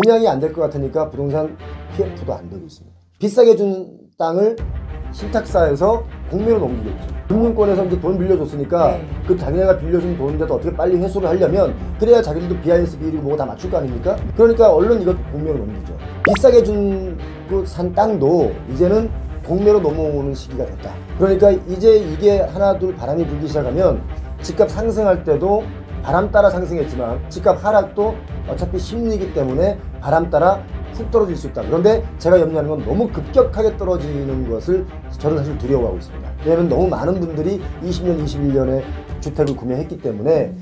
분양이 안 될 것 같으니까 부동산 PF도 안 되고 있습니다. 비싸게 준 땅을 신탁사에서 공매로 넘기겠죠. 금융권에서 이제 돈 빌려줬으니까 네. 그 자기네가 빌려준 돈인데도 어떻게 빨리 회수를 하려면 그래야 자기들도 비하인스 비율이고 뭐고 다 맞출 거 아닙니까? 그러니까 얼른 이거 공매로 넘기죠. 비싸게 준 그 산 땅도 이제는 공매로 넘어오는 시기가 됐다. 그러니까 이제 이게 하나 둘 바람이 불기 시작하면 집값 상승할 때도 바람 따라 상승했지만 집값 하락도 어차피 심리이기 때문에 바람 따라 훅 떨어질 수 있다. 그런데 제가 염려하는 건 너무 급격하게 떨어지는 것을 저는 사실 두려워하고 있습니다. 왜냐하면 너무 많은 분들이 20년, 21년에 주택을 구매했기 때문에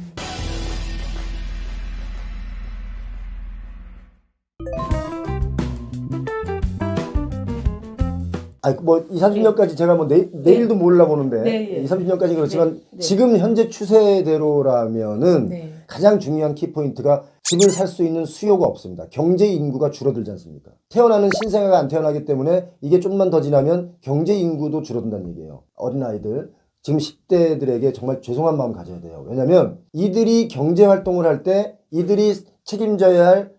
아니 뭐 2, 30년까지 제가 뭐 내, 내일도 몰라보는데 네, 예. 2, 30년까지 그렇지만 네, 네. 지금 현재 추세대로라면은 네. 가장 중요한 키포인트가 집을 살 수 있는 수요가 없습니다. 경제 인구가 줄어들지 않습니까? 태어나는 신생아가 안 태어나기 때문에 이게 좀만 더 지나면 경제 인구도 줄어든다는 얘기예요. 어린아이들 지금 10대들에게 정말 죄송한 마음 가져야 돼요. 왜냐면 이들이 경제 활동을 할 때 이들이 책임져야 할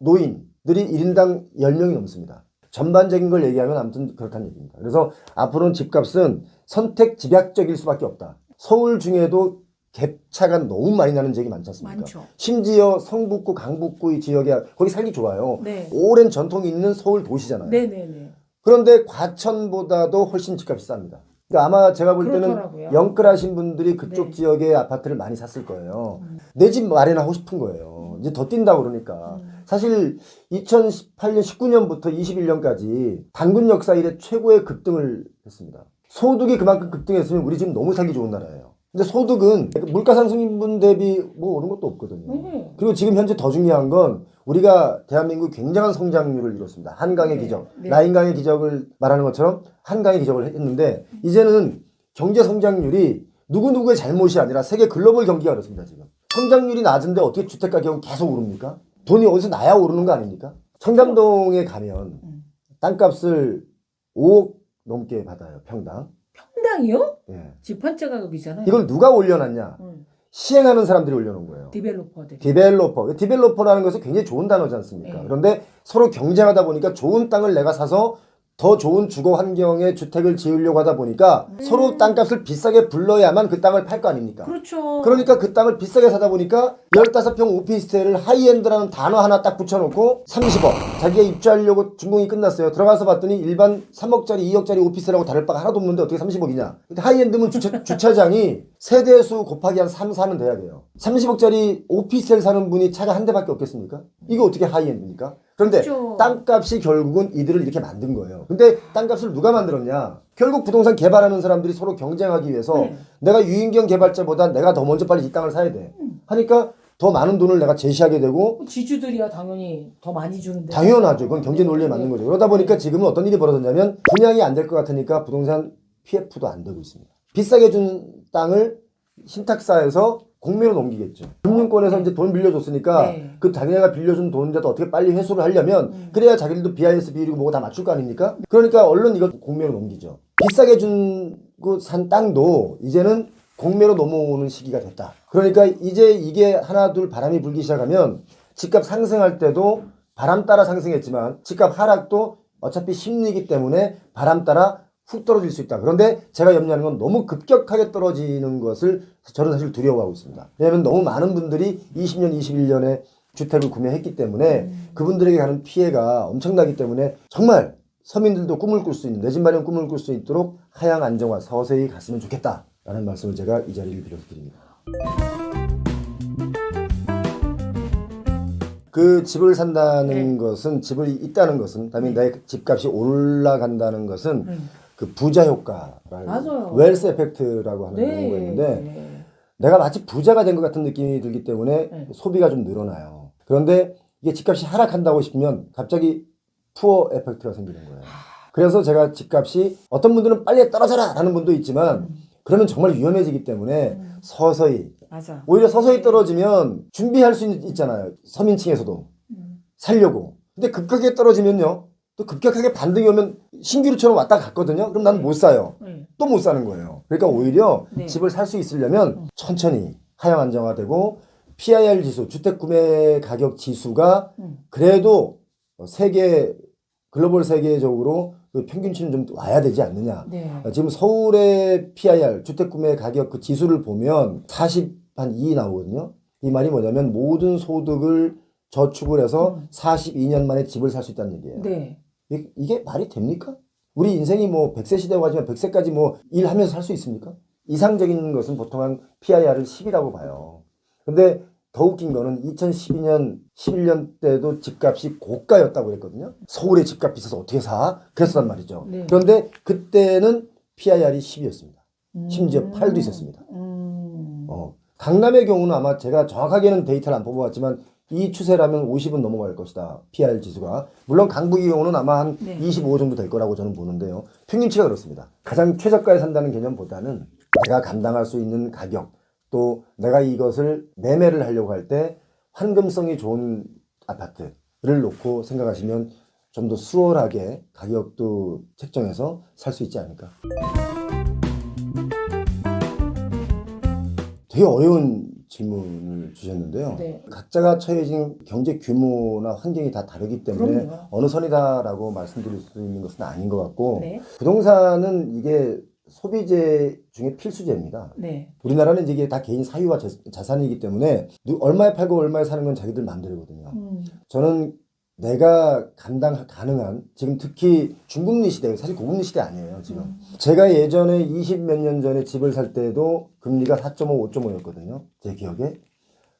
노인들이 1인당 10명이 넘습니다. 전반적인 걸 얘기하면 아무튼 그렇다는 얘기입니다. 그래서 앞으로는 집값은 선택 집약적일 수밖에 없다. 서울 중에도 갭차가 너무 많이 나는 지역이 많지 않습니까? 많죠. 심지어 성북구, 강북구 이 지역에 거기 살기 좋아요. 네. 오랜 전통이 있는 서울 도시잖아요. 네네네. 그런데 과천보다도 훨씬 집값이 쌉니다. 그러니까 아마 제가 볼 때는. 영끌하신 분들이 그쪽 네. 지역에 아파트를 많이 샀을 거예요. 내집 마련하고 싶은 거예요. 이제 더 뛴다고 그러니까. 음. 사실 2018년, 19년부터 21년까지 단군 역사 이래 최고의 급등을 했습니다. 소득이 그만큼 급등했으면 우리 지금 너무 살기 좋은 나라예요. 근데 소득은 물가 상승분 대비 뭐 오른 것도 없거든요. 음. 그리고 지금 현재 더 중요한 건 우리가 대한민국이 굉장한 성장률을 이뤘습니다. 한강의 네, 기적, 네. 라인강의 기적을 말하는 것처럼 한강의 기적을 했는데 이제는 경제 성장률이 누구누구의 잘못이 아니라 세계 글로벌 경기가 그렇습니다. 지금 성장률이 낮은데 어떻게 주택 가격은 계속 오릅니까? 돈이 어디서 나야 오르는 거 아닙니까? 청담동에 가면 음. 땅값을 5억 넘게 받아요 평당. 평당이요? 예. 집한채 가격이잖아요. 이걸 누가 올려놨냐? 음. 시행하는 사람들이 올려놓은 거예요. 디벨로퍼들. 디벨로퍼. 디벨로퍼라는 것은 굉장히 좋은 단어지 않습니까? 네. 그런데 서로 경쟁하다 보니까 좋은 땅을 내가 사서 더 좋은 주거 환경의 주택을 지으려고 하다 보니까 음. 서로 땅값을 비싸게 불러야만 그 땅을 팔 거 아닙니까? 그렇죠. 그러니까 그 땅을 비싸게 사다 보니까 15평 오피스텔을 하이엔드라는 단어 하나 딱 붙여놓고 30억. 자기가 입주하려고 준공이 끝났어요. 들어가서 봤더니 일반 3억짜리, 2억짜리 오피스텔하고 다를 바가 하나도 없는데 어떻게 30억이냐. 근데 하이엔드면 주차, 주차장이 세대수 곱하기 한 3, 4는 돼야 돼요. 30억짜리 오피스텔 사는 분이 차가 한 대밖에 없겠습니까? 이거 어떻게 하이엔드입니까? 그런데 그렇죠. 땅값이 결국은 이들을 이렇게 만든 거예요. 근데 땅값을 누가 만들었냐? 결국 부동산 개발하는 사람들이 서로 경쟁하기 위해서 네. 내가 유인경 개발자보다 내가 더 먼저 빨리 이 땅을 사야 돼. 하니까 더 많은 돈을 내가 제시하게 되고 지주들이야 당연히 더 많이 주는데. 당연하죠. 그건 경제 논리에 맞는 거죠. 그러다 보니까 지금은 어떤 일이 벌어졌냐면 분양이 안 될 것 같으니까 부동산 PF도 안 되고 있습니다. 비싸게 준 땅을 신탁사에서 공매로 넘기겠죠. 금융권에서 이제 돈 빌려줬으니까 네. 그 자기네가 빌려준 돈인데도 어떻게 빨리 회수를 하려면 음. 그래야 자기들도 비하인스 비율이고 뭐고 다 맞출 거 아닙니까? 그러니까 얼른 이거 공매로 넘기죠. 비싸게 준 그 산 땅도 이제는 공매로 넘어오는 시기가 됐다. 그러니까 이제 이게 하나 둘 바람이 불기 시작하면 집값 상승할 때도 바람 따라 상승했지만 집값 하락도 어차피 심리이기 때문에 바람 따라 훅 떨어질 수 있다. 그런데 제가 염려하는 건 너무 급격하게 떨어지는 것을 저는 사실 두려워하고 있습니다. 왜냐하면 너무 많은 분들이 20년, 21년에 주택을 구매했기 때문에 그분들에게 가는 피해가 엄청나기 때문에 정말 서민들도 꿈을 꿀 수 있는 내 집 마련 꿈을 꿀 수 있도록 하향 안정화 서서히 갔으면 좋겠다라는 말씀을 제가 이 자리를 빌어서 드립니다. 그 집을 산다는 네. 것은 집을 있다는 것은 그다음에 내 집값이 올라간다는 것은 음. 그 부자 효과를 맞아요. 웰스 에펙트라고 하는 네. 용어가 있는데 네. 내가 마치 부자가 된 것 같은 느낌이 들기 때문에 네. 소비가 좀 늘어나요. 그런데 이게 집값이 하락한다고 싶으면 갑자기 푸어 에펙트가 생기는 거예요. 그래서 제가 집값이 어떤 분들은 빨리 떨어져라 라는 분도 있지만 그러면 정말 위험해지기 때문에 서서히 맞아. 오히려 서서히 떨어지면 준비할 수 있- 있잖아요. 서민층에서도 음. 살려고. 근데 급격하게 떨어지면요. 또 급격하게 반등이 오면 신기루처럼 왔다 갔거든요. 그럼 나는 못 사요. 네. 또못 사는 거예요. 그러니까 오히려 네. 집을 살 수 있으려면 천천히 하향 안정화되고 PIR 지수, 주택 구매 가격 지수가 음. 그래도 세계 글로벌 세계적으로 그 평균치는 좀 와야 되지 않느냐. 네. 지금 서울의 PIR 주택 구매 가격 그 지수를 보면 40한2 나오거든요. 이 말이 뭐냐면 모든 소득을 저축을 해서 음. 42년 만에 집을 살 수 있다는 얘기예요. 네. 이- 이게 말이 됩니까? 우리 인생이 뭐 100세 시대고 하지만 100세까지 뭐 일하면서 살 수 있습니까? 이상적인 것은 보통 한 PIR을 10이라고 봐요. 근데 더 웃긴 거는 2012년, 11년 때도 집값이 고가였다고 그랬거든요. 서울의 집값 비싸서 어떻게 사? 그랬단 말이죠. 네. 그런데 그때는 PIR이 10이었습니다. 심지어 음. 8도 있었습니다. 음. 어, 강남의 경우는 아마 제가 정확하게는 데이터를 안 뽑아봤지만 이 추세라면 50은 넘어갈 것이다. PR 지수가. 물론 강북의 경우는 아마 한 네. 25 정도 될 거라고 저는 보는데요. 평균치가 그렇습니다. 가장 최저가에 산다는 개념보다는 내가 감당할 수 있는 가격 또 내가 이것을 매매를 하려고 할 때 환금성이 좋은 아파트를 놓고 생각하시면 좀 더 수월하게 가격도 책정해서 살 수 있지 않을까. 되게 어려운 질문을 주셨는데요. 네. 각자가 처해진 경제 규모나 환경이 다 다르기 때문에 그럼요. 어느 선이다라고 말씀드릴 수 있는 것은 아닌 것 같고 네. 부동산은 이게 소비재 중에 필수재입니다. 네. 우리나라는 이게 다 개인 사유와 자, 자산이기 때문에 누- 얼마에 팔고 얼마에 사는 건 자기들 마음대로거든요. 음. 저는 내가 감당 가능한 지금 특히 중국리 시대 사실 고금리 시대 아니에요 지금 음. 제가 예전에 20 몇 년 전에 집을 살 때도 금리가 4.5 5.5였거든요 제 기억에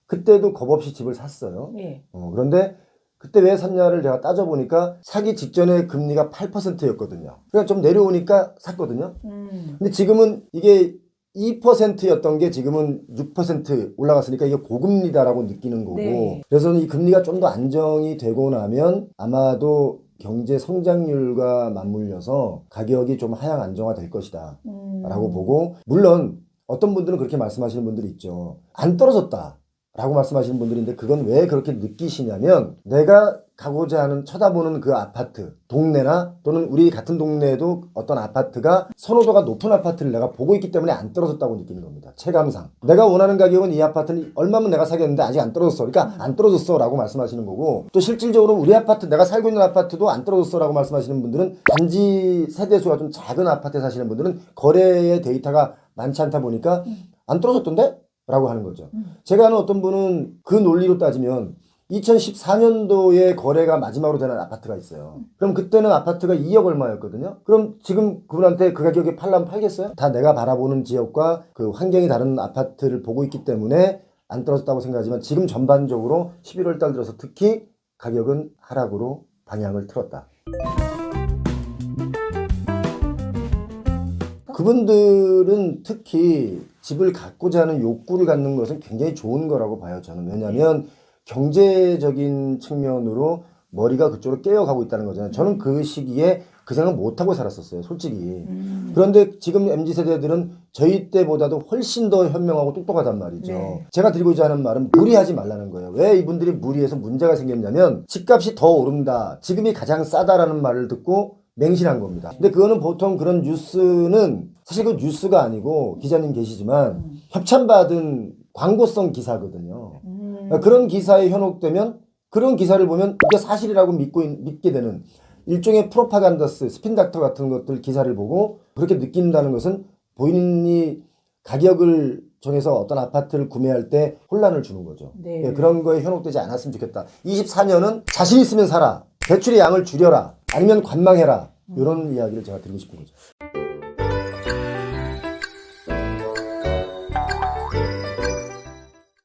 그때도 겁 없이 집을 샀어요 네. 어, 그런데 그때 왜 샀냐를 제가 따져보니까 사기 직전에 금리가 8%였거든요 그러니까 좀 내려오니까 샀거든요 음. 근데 지금은 이게 2%였던 게 지금은 6% 올라갔으니까 이게 고금리다라고 느끼는 거고 네. 그래서 이 금리가 좀 더 안정이 되고 나면 아마도 경제 성장률과 맞물려서 가격이 좀 하향 안정화 될 것이다 음. 라고 보고 물론 어떤 분들은 그렇게 말씀하시는 분들이 있죠 안 떨어졌다 라고 말씀하시는 분들인데 그건 왜 그렇게 느끼시냐면 내가 가고자 하는 쳐다보는 그 아파트 동네나 또는 우리 같은 동네에도 어떤 아파트가 선호도가 높은 아파트를 내가 보고 있기 때문에 안 떨어졌다고 느끼는 겁니다. 체감상. 내가 원하는 가격은 이 아파트는 얼마면 내가 사겠는데 아직 안 떨어졌어. 그러니까 안 떨어졌어 라고 말씀하시는 거고 또 실질적으로 우리 아파트 내가 살고 있는 아파트도 안 떨어졌어 라고 말씀하시는 분들은 단지 세대수가 좀 작은 아파트에 사시는 분들은 거래의 데이터가 많지 않다 보니까 안 떨어졌던데? 라고 하는 거죠. 음. 제가 아는 어떤 분은 그 논리로 따지면 2014년도에 거래가 마지막으로 되는 아파트가 있어요. 그럼 그때는 아파트가 2억 얼마였거든요. 그럼 지금 그분한테 그 가격에 팔라면 팔겠어요? 다 내가 바라보는 지역과 그 환경이 다른 아파트를 보고 있기 때문에 안 떨어졌다고 생각하지만 지금 전반적으로 11월 달 들어서 특히 가격은 하락으로 방향을 틀었다. 그분들은 특히 집을 갖고자 하는 욕구를 갖는 것은 굉장히 좋은 거라고 봐요, 저는. 왜냐하면 경제적인 측면으로 머리가 그쪽으로 깨어가고 있다는 거잖아요. 저는 그 시기에 그 생각 못하고 살았었어요, 솔직히. 음. 그런데 지금 MZ 세대들은 저희 때보다도 훨씬 더 현명하고 똑똑하단 말이죠. 네. 제가 드리고자 하는 말은 무리하지 말라는 거예요. 왜 이분들이 무리해서 문제가 생겼냐면 집값이 더 오른다. 지금이 가장 싸다라는 말을 듣고 맹신한 겁니다. 근데 그거는 보통 그런 뉴스는 사실 그 뉴스가 아니고 기자님 계시지만 음. 협찬받은 광고성 기사거든요. 음. 그러니까 그런 기사에 현혹되면 그런 기사를 보면 이게 사실이라고 믿고 있- 믿게 되는 일종의 프로파간다스, 스핀닥터 같은 것들 기사를 보고 그렇게 느낀다는 것은 본인이 가격을 정해서 어떤 아파트를 구매할 때 혼란을 주는 거죠. 네. 예, 그런 거에 현혹되지 않았으면 좋겠다. 24년은 자신 있으면 살아. 대출의 양을 줄여라. 아니면 관망해라. 이런 이야기를 제가 드리고 싶은 거죠.